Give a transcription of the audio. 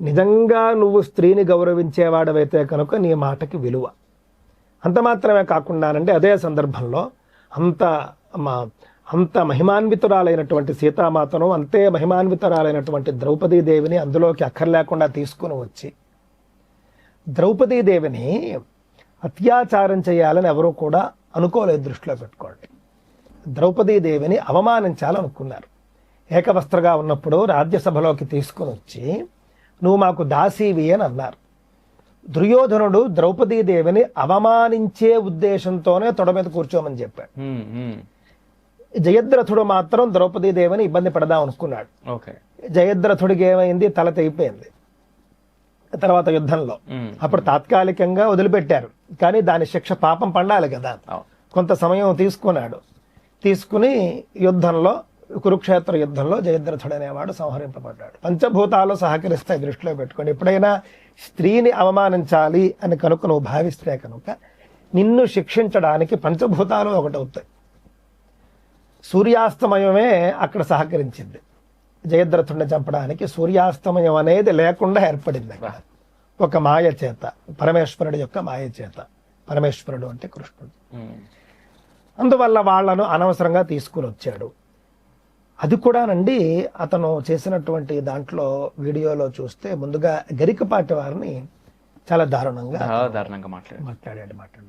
నిజంగా నువ్వు స్త్రీని గౌరవించేవాడవైతే కనుక నీ మాటకి విలువ. అంత మాత్రమే కాకుండానంటే అదే సందర్భంలో అంత మా అంత మహిమాన్వితురాలైనటువంటి సీతామాతను అంతే మహిమాన్వితురాలైనటువంటి ద్రౌపదీదేవిని అందులోకి అక్కర్లేకుండా తీసుకుని వచ్చి ద్రౌపదీదేవిని అత్యాచారం చేయాలని ఎవరూ కూడా అనుకోలేదు దృష్టిలో పెట్టుకోండి. ద్రౌపదీదేవిని అవమానించాలనుకున్నారు. ఏకవస్త్రగా ఉన్నప్పుడు రాజ్యసభలోకి తీసుకుని వచ్చి నువ్వు మాకు దాసీవి అని అన్నారు. దుర్యోధనుడు ద్రౌపదీదేవిని అవమానించే ఉద్దేశంతోనే తొడ మీద కూర్చోమని చెప్పాడు. జయద్రథుడు మాత్రం ద్రౌపదీదేవిని ఇబ్బంది పడదాం అనుకున్నాడు. ఓకే. జయద్రథుడికి ఏమైంది? తల తెగిపోయింది. తర్వాత యుద్ధంలో. అప్పుడు తాత్కాలికంగా వదిలిపెట్టారు. కానీ దాని శిక్ష పాపం పండాలి కదా. కొంత సమయం తీసుకున్నాడు. తీసుకుని యుద్ధంలో కురుక్షేత్ర యుద్ధంలో జయద్రథుడు అనేవాడు సంహరింపబడ్డాడు. పంచభూతాలు సహకరిస్తాయి దృష్టిలో పెట్టుకోండి ఎప్పుడైనా స్త్రీని అవమానించాలి అని కనుక నువ్వు భావిస్తే కనుక నిన్ను శిక్షించడానికి పంచభూతాలు ఒకటవుతాయి సూర్యాస్తమయమే అక్కడ సహకరించింది. జయద్రథుడిని చంపడానికి సూర్యాస్తమయం అనేది లేకుండా ఏర్పడింది అక్కడ. ఒక మాయ చేత పరమేశ్వరుడు యొక్క మాయ చేత పరమేశ్వరుడు అంటే కృష్ణుడు. అందువల్ల వాళ్ళను అనవసరంగా తీసుకుని వచ్చాడు. అది కూడానండి అతను చేసినటువంటి దాంట్లో వీడియోలో చూస్తే ముందుగా గరికపాటి వారిని చాలా దారుణంగా దారుణంగా మాట్లాడారు మాట్లాడాడు మాట్లాడాడు